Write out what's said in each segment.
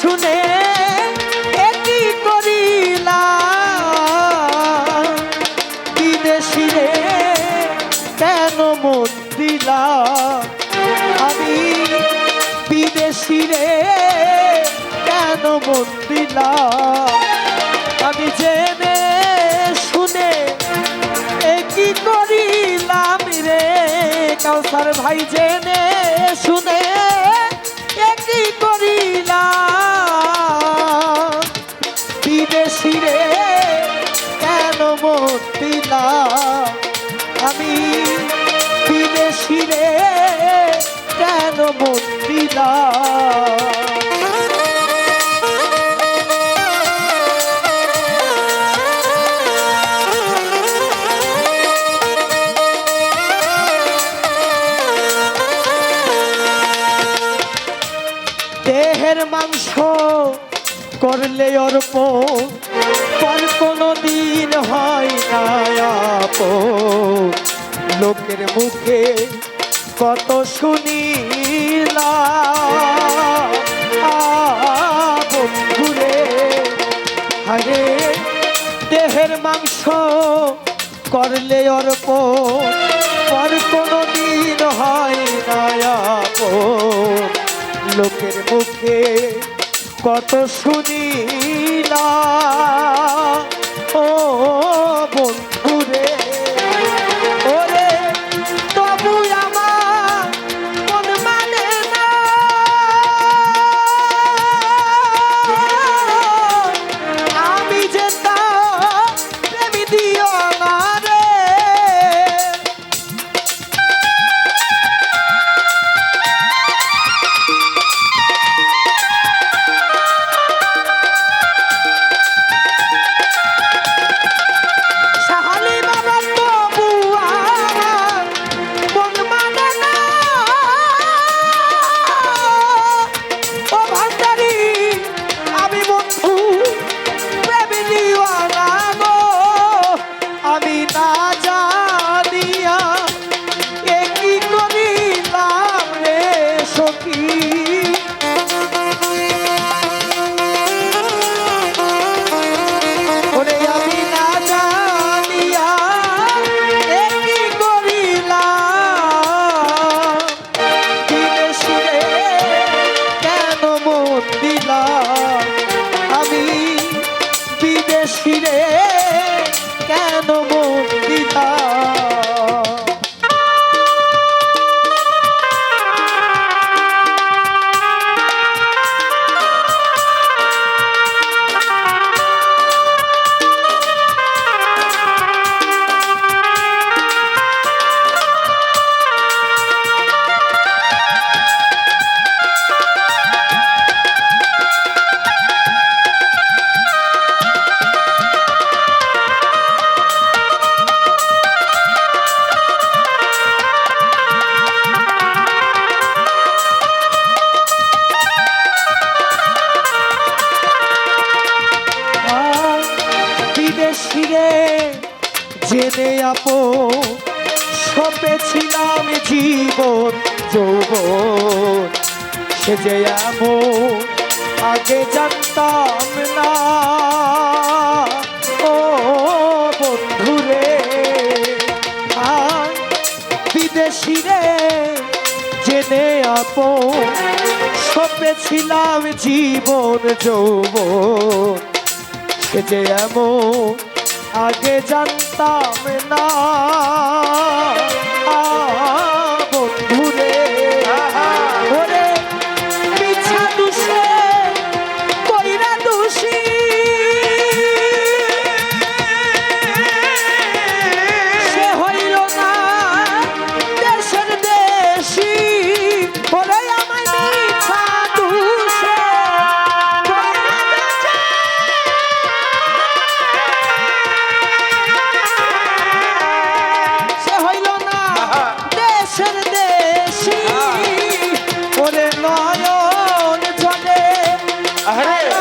শুনে একই করিলা বিদেশি রে, কেন মন দিলা আমি বিদেশি রে, কেন মন দিলা আমি জেনে শুনে একই করিলাম রে? কাউসার ভাই জেনে বিদেশি রে কেন মন দেহের মাংস করলে অর্প পর কোনো দিন হয় না। লোকের মুখে কত শুনিলা বন্ধুরে, আরে, দেহের মাংস করলে অর্প পর কোনো দিন হয় না লোকের মুখে কত শুনিলা ও বন্ধুরে সে যে আগে জানতাম না। ও বন্ধুরে বিদেশি রে, জেনে আপো সপেছিলাম জীবন যৌবন। সে যে আগে জানতাম না। अरे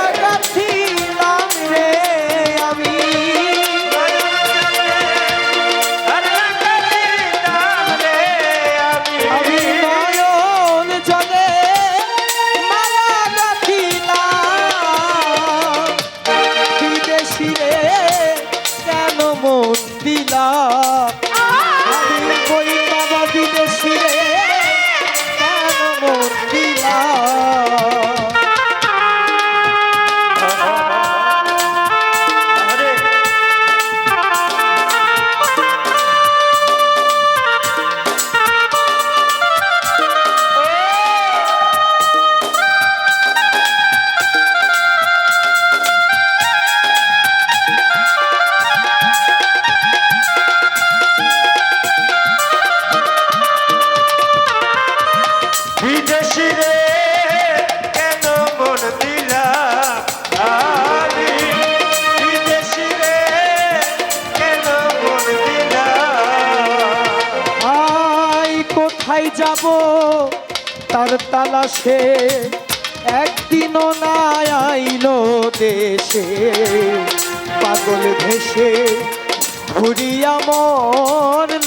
যাব তার তালাশে একদিনও না আইলো দেশে। পাগল ভেসে ঘুরিয়া মরলাম।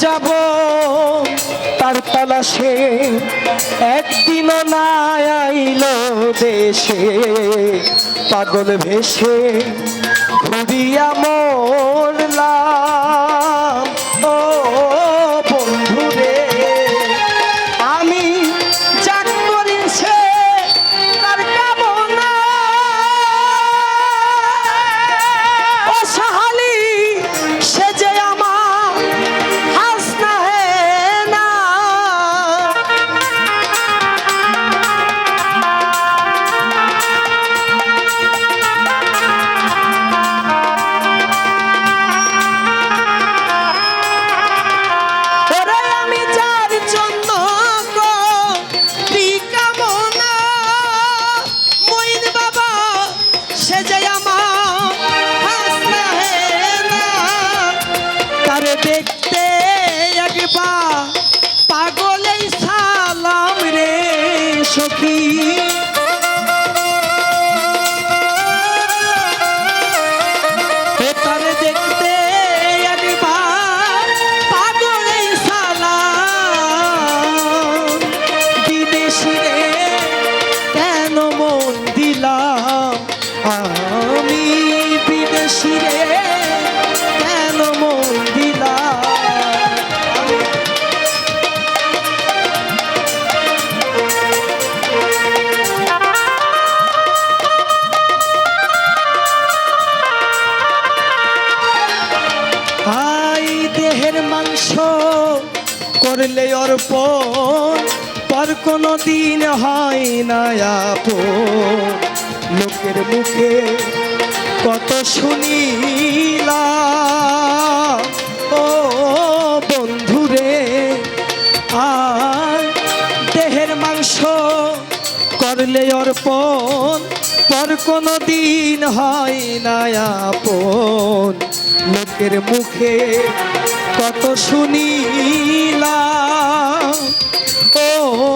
যাব তার তালাশে একদিন না আইলো দেশে। পাগল ভেসে ঘুরিয়া মরলাম। দেখতে একবার পাগলেই করলে অর্পণ পর কোনো দিন হয় না আপন। লোকের মুখে কত শুনিলাম, ও বন্ধুরে, আর দেহের মাংস করলে অর্পণ পর কোনো দিন হয় না আপন। লোকের মুখে কত শুনিলা ও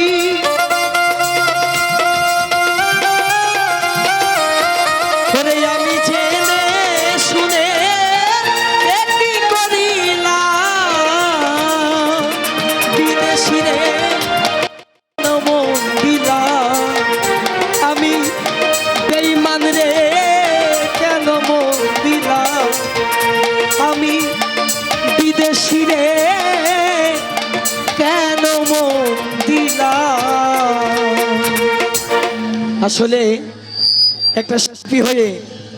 আসলে একটা শিল্পী হয়ে